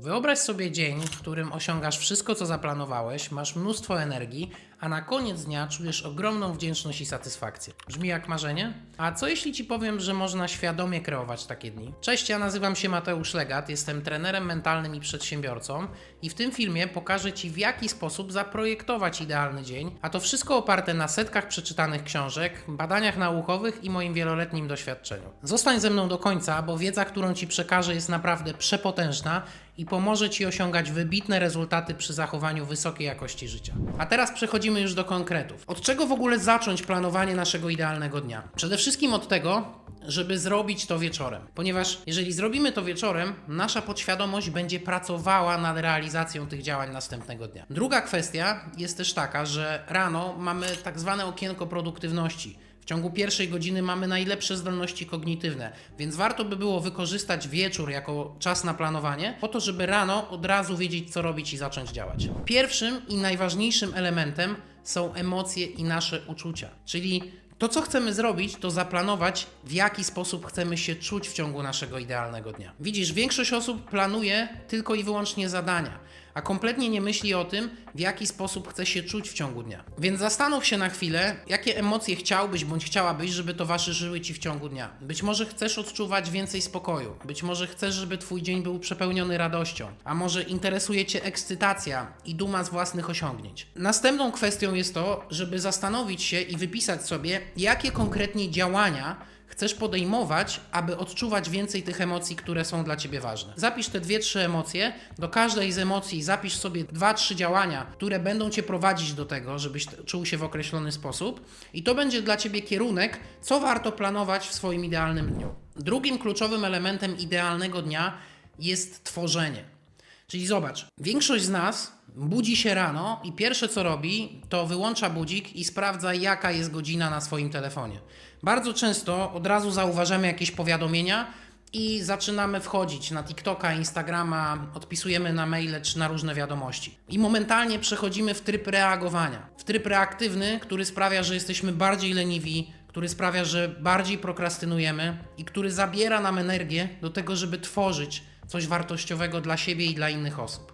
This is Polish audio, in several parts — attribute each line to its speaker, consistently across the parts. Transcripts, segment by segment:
Speaker 1: Wyobraź sobie dzień, w którym osiągasz wszystko, co zaplanowałeś, masz mnóstwo energii, a na koniec dnia czujesz ogromną wdzięczność i satysfakcję. Brzmi jak marzenie? A co jeśli ci powiem, że można świadomie kreować takie dni? Cześć, ja nazywam się Mateusz Legat, jestem trenerem mentalnym i przedsiębiorcą i w tym filmie pokażę ci, w jaki sposób zaprojektować idealny dzień, a to wszystko oparte na setkach przeczytanych książek, badaniach naukowych i moim wieloletnim doświadczeniu. Zostań ze mną do końca, bo wiedza, którą ci przekażę, jest naprawdę przepotężna i pomoże Ci osiągać wybitne rezultaty przy zachowaniu wysokiej jakości życia. A teraz przechodzimy już do konkretów. Od czego w ogóle zacząć planowanie naszego idealnego dnia? Przede wszystkim od tego, żeby zrobić to wieczorem. Ponieważ jeżeli zrobimy to wieczorem, nasza podświadomość będzie pracowała nad realizacją tych działań następnego dnia. Druga kwestia jest też taka, że rano mamy tak zwane okienko produktywności. W ciągu pierwszej godziny mamy najlepsze zdolności kognitywne, więc warto by było wykorzystać wieczór jako czas na planowanie, po to, żeby rano od razu wiedzieć, co robić i zacząć działać. Pierwszym i najważniejszym elementem są emocje i nasze uczucia, czyli to, co chcemy zrobić, to zaplanować, w jaki sposób chcemy się czuć w ciągu naszego idealnego dnia. Widzisz, większość osób planuje tylko i wyłącznie zadania, a kompletnie nie myśli o tym, w jaki sposób chce się czuć w ciągu dnia. Więc zastanów się na chwilę, jakie emocje chciałbyś bądź chciałabyś, żeby towarzyszyły ci w ciągu dnia. Być może chcesz odczuwać więcej spokoju, być może chcesz, żeby twój dzień był przepełniony radością, a może interesuje cię ekscytacja i duma z własnych osiągnięć. Następną kwestią jest to, żeby zastanowić się i wypisać sobie, jakie konkretnie działania chcesz podejmować, aby odczuwać więcej tych emocji, które są dla ciebie ważne. Zapisz te dwie, trzy emocje. Do każdej z emocji zapisz sobie dwa, trzy działania, które będą cię prowadzić do tego, żebyś czuł się w określony sposób. I to będzie dla ciebie kierunek, co warto planować w swoim idealnym dniu. Drugim kluczowym elementem idealnego dnia jest tworzenie. Czyli zobacz, większość z nas budzi się rano i pierwsze co robi, to wyłącza budzik i sprawdza, jaka jest godzina na swoim telefonie. Bardzo często od razu zauważamy jakieś powiadomienia i zaczynamy wchodzić na TikToka, Instagrama, odpisujemy na maile czy na różne wiadomości. I momentalnie przechodzimy w tryb reagowania. W tryb reaktywny, który sprawia, że jesteśmy bardziej leniwi, który sprawia, że bardziej prokrastynujemy i który zabiera nam energię do tego, żeby tworzyć coś wartościowego dla siebie i dla innych osób.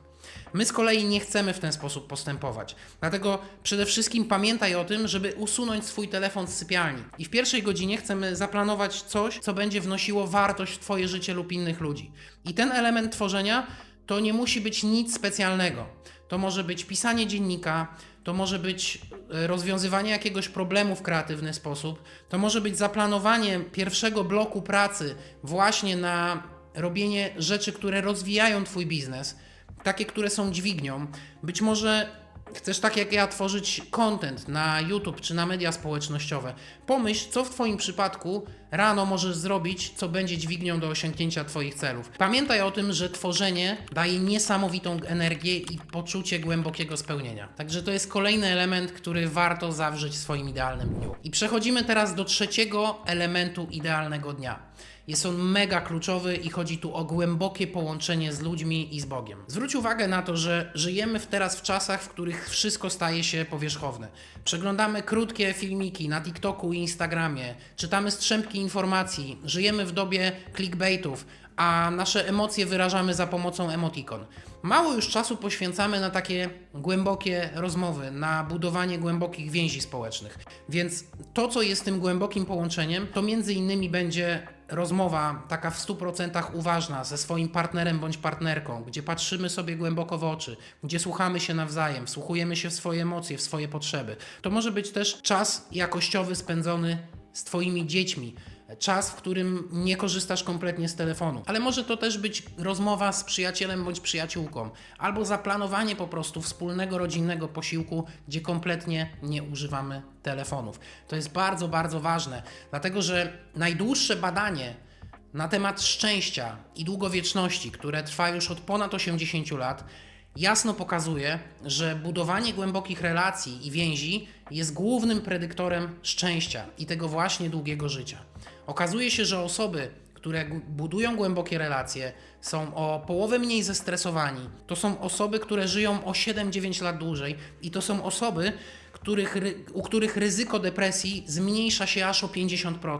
Speaker 1: My z kolei nie chcemy w ten sposób postępować. Dlatego przede wszystkim pamiętaj o tym, żeby usunąć swój telefon z sypialni. I w pierwszej godzinie chcemy zaplanować coś, co będzie wnosiło wartość w Twoje życie lub innych ludzi. I ten element tworzenia to nie musi być nic specjalnego. To może być pisanie dziennika, to może być e, rozwiązywanie jakiegoś problemu w kreatywny sposób, to może być zaplanowanie pierwszego bloku pracy właśnie na robienie rzeczy, które rozwijają Twój biznes, takie, które są dźwignią. Być może chcesz tak jak ja tworzyć content na YouTube czy na media społecznościowe. Pomyśl, co w Twoim przypadku rano możesz zrobić, co będzie dźwignią do osiągnięcia Twoich celów. Pamiętaj o tym, że tworzenie daje niesamowitą energię i poczucie głębokiego spełnienia. Także to jest kolejny element, który warto zawrzeć w swoim idealnym dniu. I przechodzimy teraz do trzeciego elementu idealnego dnia. Jest on mega kluczowy i chodzi tu o głębokie połączenie z ludźmi i z Bogiem. Zwróć uwagę na to, że żyjemy w teraz w czasach, w których wszystko staje się powierzchowne. Przeglądamy krótkie filmiki na TikToku i Instagramie, czytamy strzępki informacji, żyjemy w dobie clickbaitów, a nasze emocje wyrażamy za pomocą emotikon. Mało już czasu poświęcamy na takie głębokie rozmowy, na budowanie głębokich więzi społecznych. Więc to, co jest tym głębokim połączeniem, to między innymi będzie rozmowa taka w 100% uważna ze swoim partnerem bądź partnerką, gdzie patrzymy sobie głęboko w oczy, gdzie słuchamy się nawzajem, wsłuchujemy się w swoje emocje, w swoje potrzeby. To może być też czas jakościowy spędzony z Twoimi dziećmi. Czas, w którym nie korzystasz kompletnie z telefonu, ale może to też być rozmowa z przyjacielem bądź przyjaciółką, albo zaplanowanie po prostu wspólnego rodzinnego posiłku, gdzie kompletnie nie używamy telefonów. To jest bardzo, bardzo ważne, dlatego że najdłuższe badanie na temat szczęścia i długowieczności, które trwa już od ponad 80 lat, jasno pokazuje, że budowanie głębokich relacji i więzi jest głównym predyktorem szczęścia i tego właśnie długiego życia. Okazuje się, że osoby, które budują głębokie relacje, są o połowę mniej zestresowani. To są osoby, które żyją o 7-9 lat dłużej i to są osoby, których, ry- u których ryzyko depresji zmniejsza się aż o 50%.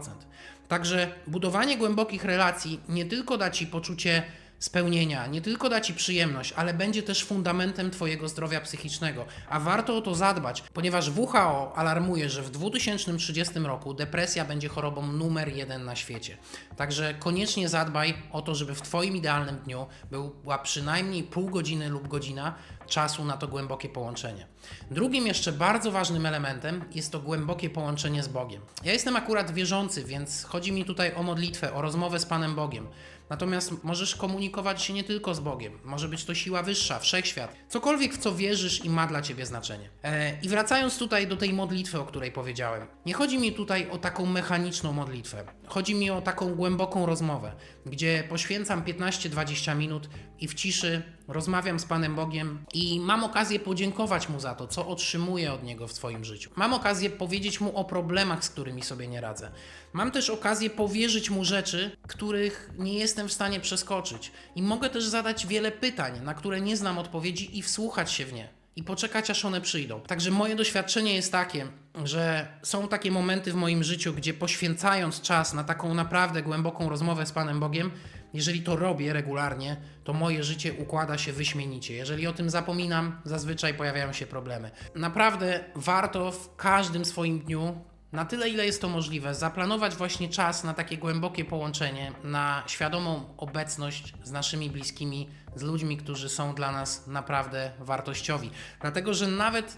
Speaker 1: Także budowanie głębokich relacji nie tylko da ci poczucie spełnienia, nie tylko da ci przyjemność, ale będzie też fundamentem twojego zdrowia psychicznego. A warto o to zadbać, ponieważ WHO alarmuje, że w 2030 roku depresja będzie chorobą numer jeden na świecie. Także koniecznie zadbaj o to, żeby w twoim idealnym dniu była przynajmniej pół godziny lub godzina czasu na to głębokie połączenie. Drugim jeszcze bardzo ważnym elementem jest to głębokie połączenie z Bogiem. Ja jestem akurat wierzący, więc chodzi mi tutaj o modlitwę, o rozmowę z Panem Bogiem. Natomiast możesz komunikować się nie tylko z Bogiem, może być to siła wyższa, wszechświat, cokolwiek w co wierzysz i ma dla ciebie znaczenie. E, I wracając tutaj do tej modlitwy, o której powiedziałem, nie chodzi mi tutaj o taką mechaniczną modlitwę, chodzi mi o taką głęboką rozmowę, gdzie poświęcam 15-20 minut i w ciszy rozmawiam z Panem Bogiem i mam okazję podziękować Mu za to, co otrzymuję od Niego w swoim życiu. Mam okazję powiedzieć Mu o problemach, z którymi sobie nie radzę. Mam też okazję powierzyć Mu rzeczy, których nie jestem w stanie przeskoczyć. I mogę też zadać wiele pytań, na które nie znam odpowiedzi i wsłuchać się w nie. I poczekać, aż one przyjdą. Także moje doświadczenie jest takie, że są takie momenty w moim życiu, gdzie poświęcając czas na taką naprawdę głęboką rozmowę z Panem Bogiem, jeżeli to robię regularnie, to moje życie układa się wyśmienicie. Jeżeli o tym zapominam, zazwyczaj pojawiają się problemy. Naprawdę warto w każdym swoim dniu, na tyle ile jest to możliwe, zaplanować właśnie czas na takie głębokie połączenie, na świadomą obecność z naszymi bliskimi, z ludźmi, którzy są dla nas naprawdę wartościowi. Dlatego, że nawet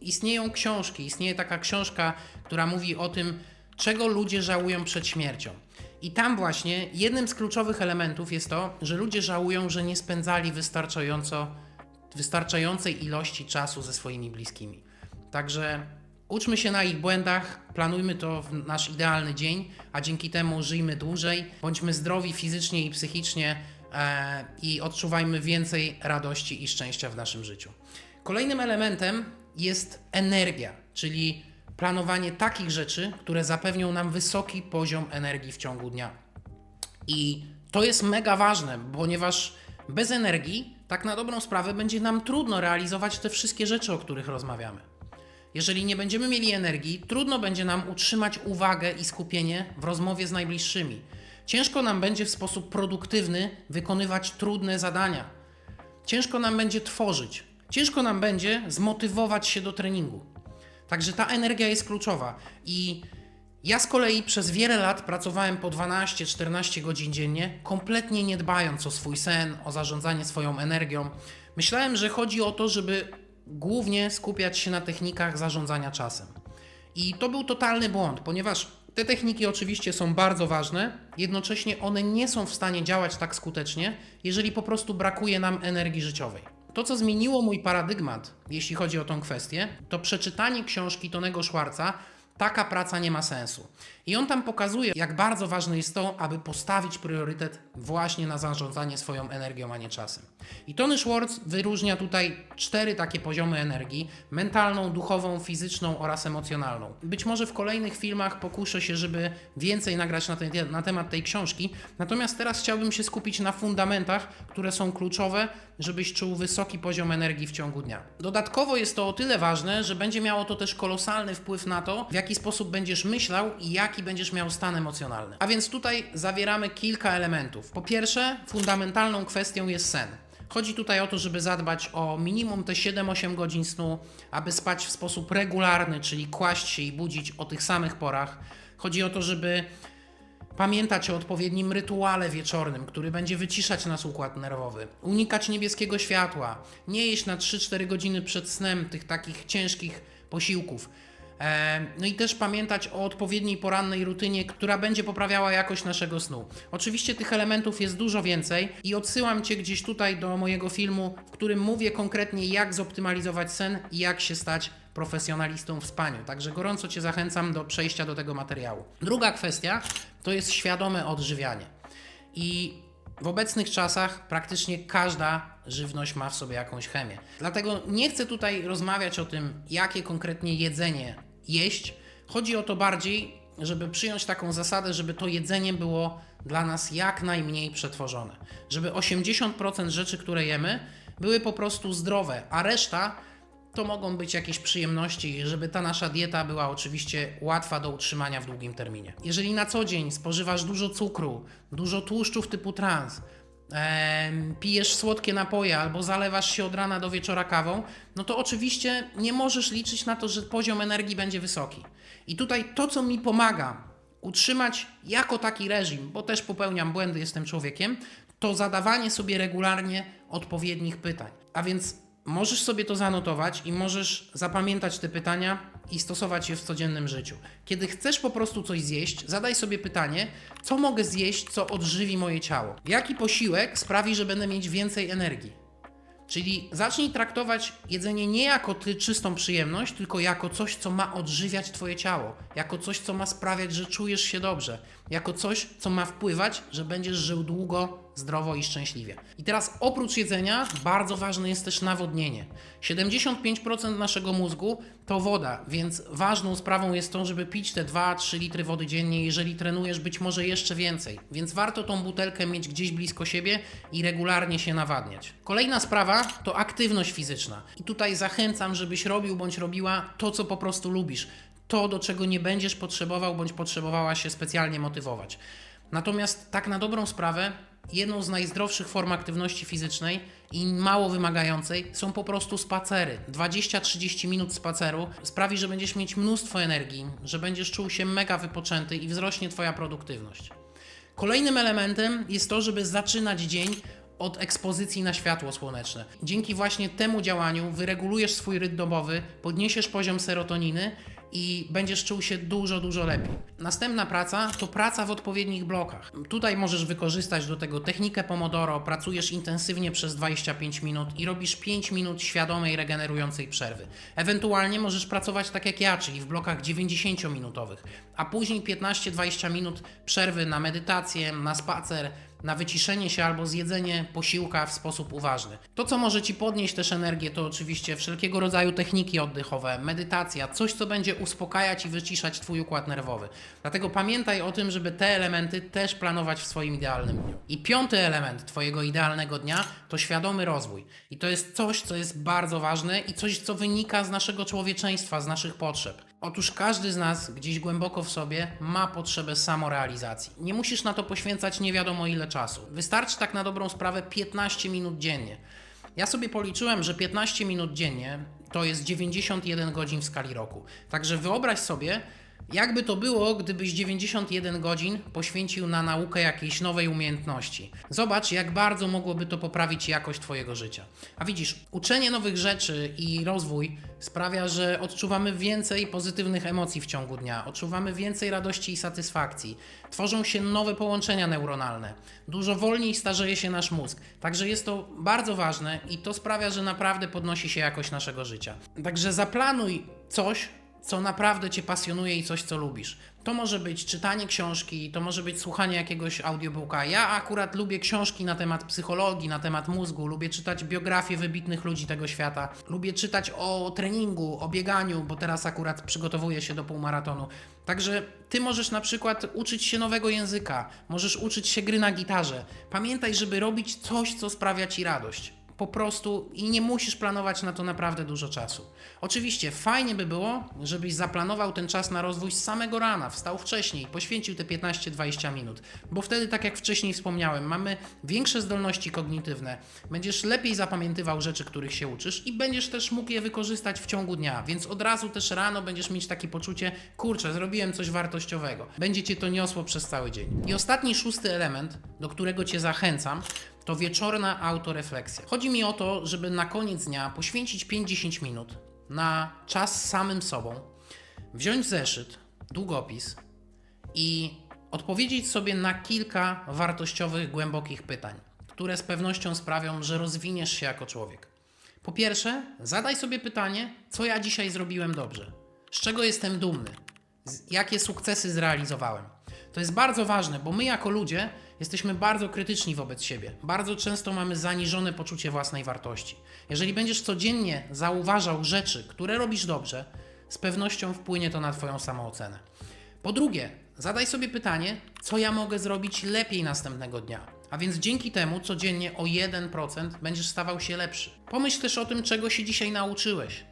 Speaker 1: istnieją książki, istnieje taka książka, która mówi o tym, czego ludzie żałują przed śmiercią. I tam właśnie jednym z kluczowych elementów jest to, że ludzie żałują, że nie spędzali wystarczająco, wystarczającej ilości czasu ze swoimi bliskimi. Także uczmy się na ich błędach, planujmy to w nasz idealny dzień, a dzięki temu żyjmy dłużej, bądźmy zdrowi fizycznie i psychicznie e, i odczuwajmy więcej radości i szczęścia w naszym życiu. Kolejnym elementem jest energia, czyli planowanie takich rzeczy, które zapewnią nam wysoki poziom energii w ciągu dnia. I to jest mega ważne, ponieważ bez energii, tak na dobrą sprawę, będzie nam trudno realizować te wszystkie rzeczy, o których rozmawiamy. Jeżeli nie będziemy mieli energii, trudno będzie nam utrzymać uwagę i skupienie w rozmowie z najbliższymi. Ciężko nam będzie w sposób produktywny wykonywać trudne zadania. Ciężko nam będzie tworzyć. Ciężko nam będzie zmotywować się do treningu. Także ta energia jest kluczowa. I ja z kolei przez wiele lat pracowałem po 12-14 godzin dziennie, kompletnie nie dbając o swój sen, o zarządzanie swoją energią. Myślałem, że chodzi o to, żeby głównie skupiać się na technikach zarządzania czasem. I to był totalny błąd, ponieważ te techniki oczywiście są bardzo ważne, jednocześnie one nie są w stanie działać tak skutecznie, jeżeli po prostu brakuje nam energii życiowej. To, co zmieniło mój paradygmat, jeśli chodzi o tą kwestię, to przeczytanie książki Tonego Szwarca Taka praca nie ma sensu. I on tam pokazuje, jak bardzo ważne jest to, aby postawić priorytet właśnie na zarządzanie swoją energią, a nie czasem. I Tony Schwartz wyróżnia tutaj cztery takie poziomy energii: mentalną, duchową, fizyczną oraz emocjonalną. Być może w kolejnych filmach pokuszę się, żeby więcej nagrać na, na temat tej książki, natomiast teraz chciałbym się skupić na fundamentach, które są kluczowe, żebyś czuł wysoki poziom energii w ciągu dnia. Dodatkowo jest to o tyle ważne, że będzie miało to też kolosalny wpływ na to, w jaki sposób będziesz myślał i jaki będziesz miał stan emocjonalny. A więc tutaj zawieramy kilka elementów. Po pierwsze, fundamentalną kwestią jest sen. Chodzi tutaj o to, żeby zadbać o minimum te 7-8 godzin snu, aby spać w sposób regularny, czyli kłaść się i budzić o tych samych porach. Chodzi o to, żeby Pamiętać o odpowiednim rytuale wieczornym, który będzie wyciszać nasz układ nerwowy. Unikać niebieskiego światła. Nie jeść na 3-4 godziny przed snem tych takich ciężkich posiłków. No i też pamiętać o odpowiedniej porannej rutynie, która będzie poprawiała jakość naszego snu. Oczywiście tych elementów jest dużo więcej i odsyłam Cię gdzieś tutaj do mojego filmu, w którym mówię konkretnie jak zoptymalizować sen i jak się stać profesjonalistą w spaniu. Także gorąco Cię zachęcam do przejścia do tego materiału. Druga kwestia to jest świadome odżywianie. I w obecnych czasach praktycznie każda żywność ma w sobie jakąś chemię. Dlatego nie chcę tutaj rozmawiać o tym, jakie konkretnie jedzenie jeść. Chodzi o to bardziej, żeby przyjąć taką zasadę, żeby to jedzenie było dla nas jak najmniej przetworzone. Żeby 80% rzeczy, które jemy, były po prostu zdrowe, a reszta to mogą być jakieś przyjemności, żeby ta nasza dieta była oczywiście łatwa do utrzymania w długim terminie. Jeżeli na co dzień spożywasz dużo cukru, dużo tłuszczów typu trans, pijesz słodkie napoje albo zalewasz się od rana do wieczora kawą, no to oczywiście nie możesz liczyć na to, że poziom energii będzie wysoki. I tutaj to, co mi pomaga utrzymać jako taki reżim, bo też popełniam błędy, jestem człowiekiem, to zadawanie sobie regularnie odpowiednich pytań. A więc możesz sobie to zanotować i możesz zapamiętać te pytania i stosować je w codziennym życiu. Kiedy chcesz po prostu coś zjeść, zadaj sobie pytanie, co mogę zjeść, co odżywi moje ciało. Jaki posiłek sprawi, że będę mieć więcej energii. Czyli zacznij traktować jedzenie nie jako ty czystą przyjemność, tylko jako coś, co ma odżywiać twoje ciało, jako coś, co ma sprawiać, że czujesz się dobrze, jako coś, co ma wpływać, że będziesz żył długo, zdrowo i szczęśliwie. I teraz oprócz jedzenia bardzo ważne jest też nawodnienie. 75% naszego mózgu to woda, więc ważną sprawą jest to, żeby pić te 2-3 litry wody dziennie, jeżeli trenujesz być może jeszcze więcej. Więc warto tą butelkę mieć gdzieś blisko siebie i regularnie się nawadniać. Kolejna sprawa to aktywność fizyczna. I tutaj zachęcam, żebyś robił bądź robiła to, co po prostu lubisz. To, do czego nie będziesz potrzebował bądź potrzebowała się specjalnie motywować. Natomiast tak na dobrą sprawę, jedną z najzdrowszych form aktywności fizycznej i mało wymagającej są po prostu spacery. 20-30 minut spaceru sprawi, że będziesz mieć mnóstwo energii, że będziesz czuł się mega wypoczęty i wzrośnie Twoja produktywność. Kolejnym elementem jest to, żeby zaczynać dzień od ekspozycji na światło słoneczne. Dzięki właśnie temu działaniu wyregulujesz swój rytm dobowy, podniesiesz poziom serotoniny i będziesz czuł się dużo, dużo lepiej. Następna praca to praca w odpowiednich blokach. Tutaj możesz wykorzystać do tego technikę Pomodoro, pracujesz intensywnie przez 25 minut i robisz 5 minut świadomej, regenerującej przerwy. Ewentualnie możesz pracować tak jak ja, czyli w blokach 90-minutowych, a później 15-20 minut przerwy na medytację, na spacer, na wyciszenie się albo zjedzenie posiłka w sposób uważny. To, co może Ci podnieść też energię, to oczywiście wszelkiego rodzaju techniki oddechowe, medytacja, coś, co będzie uspokajać i wyciszać Twój układ nerwowy. Dlatego pamiętaj o tym, żeby te elementy też planować w swoim idealnym dniu. I piąty element Twojego idealnego dnia to świadomy rozwój. I to jest coś, co jest bardzo ważne i coś, co wynika z naszego człowieczeństwa, z naszych potrzeb. Otóż każdy z nas gdzieś głęboko w sobie ma potrzebę samorealizacji. Nie musisz na to poświęcać nie wiadomo ile czasu. Wystarczy tak na dobrą sprawę 15 minut dziennie. Ja sobie policzyłem, że 15 minut dziennie to jest 91 godzin w skali roku. Także wyobraź sobie, jakby to było, gdybyś 91 godzin poświęcił na naukę jakiejś nowej umiejętności. Zobacz, jak bardzo mogłoby to poprawić jakość Twojego życia. A widzisz, uczenie nowych rzeczy i rozwój sprawia, że odczuwamy więcej pozytywnych emocji w ciągu dnia, odczuwamy więcej radości i satysfakcji, tworzą się nowe połączenia neuronalne, dużo wolniej starzeje się nasz mózg. Także jest to bardzo ważne i to sprawia, że naprawdę podnosi się jakość naszego życia. Także zaplanuj coś, co naprawdę Cię pasjonuje i coś, co lubisz. To może być czytanie książki, to może być słuchanie jakiegoś audiobooka. Ja akurat lubię książki na temat psychologii, na temat mózgu, lubię czytać biografie wybitnych ludzi tego świata, lubię czytać o treningu, o bieganiu, bo teraz akurat przygotowuję się do półmaratonu. Także Ty możesz na przykład uczyć się nowego języka, możesz uczyć się gry na gitarze. Pamiętaj, żeby robić coś, co sprawia Ci radość po prostu i nie musisz planować na to naprawdę dużo czasu. Oczywiście fajnie by było, żebyś zaplanował ten czas na rozwój z samego rana, wstał wcześniej, poświęcił te 15-20 minut, bo wtedy, tak jak wcześniej wspomniałem, mamy większe zdolności kognitywne, będziesz lepiej zapamiętywał rzeczy, których się uczysz i będziesz też mógł je wykorzystać w ciągu dnia, więc od razu też rano będziesz mieć takie poczucie, kurczę, zrobiłem coś wartościowego. Będzie cię to niosło przez cały dzień. I ostatni, szósty element, do którego cię zachęcam, to wieczorna autorefleksja. Chodzi mi o to, żeby na koniec dnia poświęcić 5-10 minut na czas samym sobą, wziąć zeszyt, długopis i odpowiedzieć sobie na kilka wartościowych, głębokich pytań, które z pewnością sprawią, że rozwiniesz się jako człowiek. Po pierwsze, zadaj sobie pytanie, co ja dzisiaj zrobiłem dobrze, z czego jestem dumny, jakie sukcesy zrealizowałem. To jest bardzo ważne, bo my jako ludzie jesteśmy bardzo krytyczni wobec siebie. Bardzo często mamy zaniżone poczucie własnej wartości. Jeżeli będziesz codziennie zauważał rzeczy, które robisz dobrze, z pewnością wpłynie to na Twoją samoocenę. Po drugie, zadaj sobie pytanie, co ja mogę zrobić lepiej następnego dnia. A więc dzięki temu codziennie o 1% będziesz stawał się lepszy. Pomyśl też o tym, czego się dzisiaj nauczyłeś.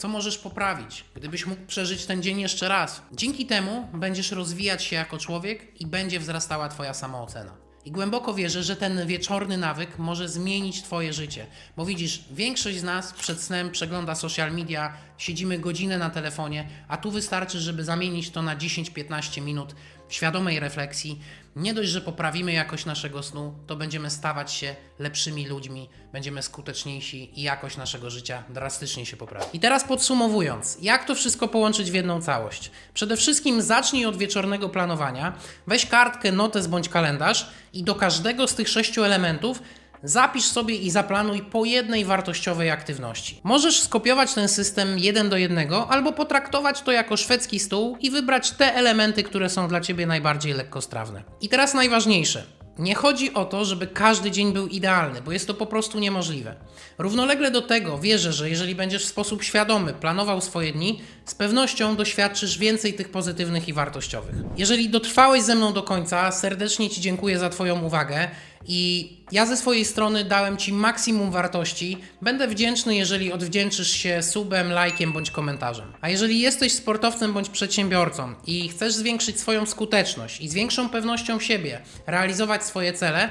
Speaker 1: Co możesz poprawić, gdybyś mógł przeżyć ten dzień jeszcze raz? Dzięki temu będziesz rozwijać się jako człowiek i będzie wzrastała Twoja samoocena. I głęboko wierzę, że ten wieczorny nawyk może zmienić Twoje życie. Bo widzisz, większość z nas przed snem przegląda social media, siedzimy godzinę na telefonie, a tu wystarczy, żeby zamienić to na 10-15 minut świadomej refleksji. Nie dość, że poprawimy jakość naszego snu, to będziemy stawać się lepszymi ludźmi, będziemy skuteczniejsi i jakość naszego życia drastycznie się poprawi. I teraz podsumowując, jak to wszystko połączyć w jedną całość? Przede wszystkim zacznij od wieczornego planowania, weź kartkę, notes bądź kalendarz i do każdego z tych sześciu elementów Zapisz sobie i zaplanuj po jednej wartościowej aktywności. Możesz skopiować ten system jeden do jednego, albo potraktować to jako szwedzki stół i wybrać te elementy, które są dla ciebie najbardziej lekkostrawne. I teraz najważniejsze. Nie chodzi o to, żeby każdy dzień był idealny, bo jest to po prostu niemożliwe. Równolegle do tego wierzę, że jeżeli będziesz w sposób świadomy planował swoje dni, z pewnością doświadczysz więcej tych pozytywnych i wartościowych. Jeżeli dotrwałeś ze mną do końca, serdecznie Ci dziękuję za Twoją uwagę i ja ze swojej strony dałem Ci maksimum wartości. Będę wdzięczny, jeżeli odwdzięczysz się subem, lajkiem bądź komentarzem. A jeżeli jesteś sportowcem bądź przedsiębiorcą i chcesz zwiększyć swoją skuteczność i z większą pewnością siebie realizować swoje cele,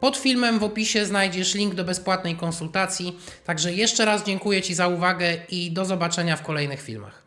Speaker 1: pod filmem w opisie znajdziesz link do bezpłatnej konsultacji. Także jeszcze raz dziękuję Ci za uwagę i do zobaczenia w kolejnych filmach.